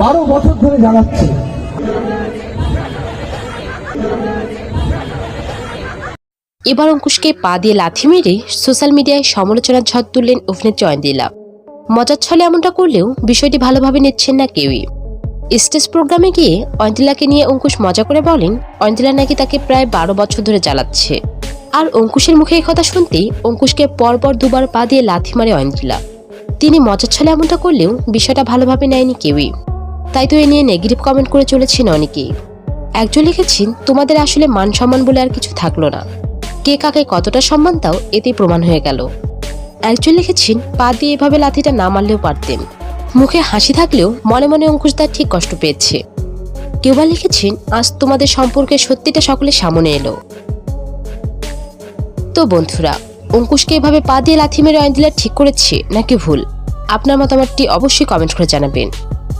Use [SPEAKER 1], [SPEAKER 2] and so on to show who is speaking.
[SPEAKER 1] বারো বছর ধরে জ্বালাচ্ছে
[SPEAKER 2] এবার অঙ্কুশকে পা দিয়ে লাথি মেরে সোশ্যাল মিডিয়ায় সমালোচনার ঝড় তুললেন অভিনেত্রী অয়ন্দিলা মজার ছলে এমনটা করলেও বিষয়টি ভালোভাবে নিচ্ছেন না কেউই। স্টেজ প্রোগ্রামে গিয়ে অয়ন্তিলাকে নিয়ে অঙ্কুশ মজা করে বলেন অয়ন্তিলা নাকি তাকে প্রায় বারো বছর ধরে জ্বালাচ্ছে। আর অঙ্কুশের মুখে এই কথা শুনতেই অঙ্কুশকে পরপর দুবার পা দিয়ে লাথি মারে অয়ন্তিলা তিনি মজার ছলে এমনটা করলেও বিষয়টা ভালোভাবে নেয়নি কেউই। তাই তো এ নিয়ে নেগেটিভ কমেন্ট করে চলেছেন অনেকেই একজন লিখেছেন, তোমাদের আসলে মান সম্মান বলে আর কিছু থাকল না। কে কাকে কতটা সম্মান দাও, এতেই প্রমাণ হয়ে গেল। একজন লিখেছেন, পা দিয়ে এভাবে লাথিটা না মারলেও পারতেন। মুখে হাসি থাকলেও মনে মনে অঙ্কুশদার ঠিক কষ্ট পেয়েছে। কেউ বা লিখেছেন, আজ তোমাদের সম্পর্কে সত্যিটা সকলের সামনে এলো। তো বন্ধুরা, অঙ্কুশকে এভাবে পা দিয়ে লাথি মেরে অয়েন্দিলা ঠিক করেছে নাকি ভুল? আপনার মতামতটি অবশ্যই কমেন্ট করে জানাবেন।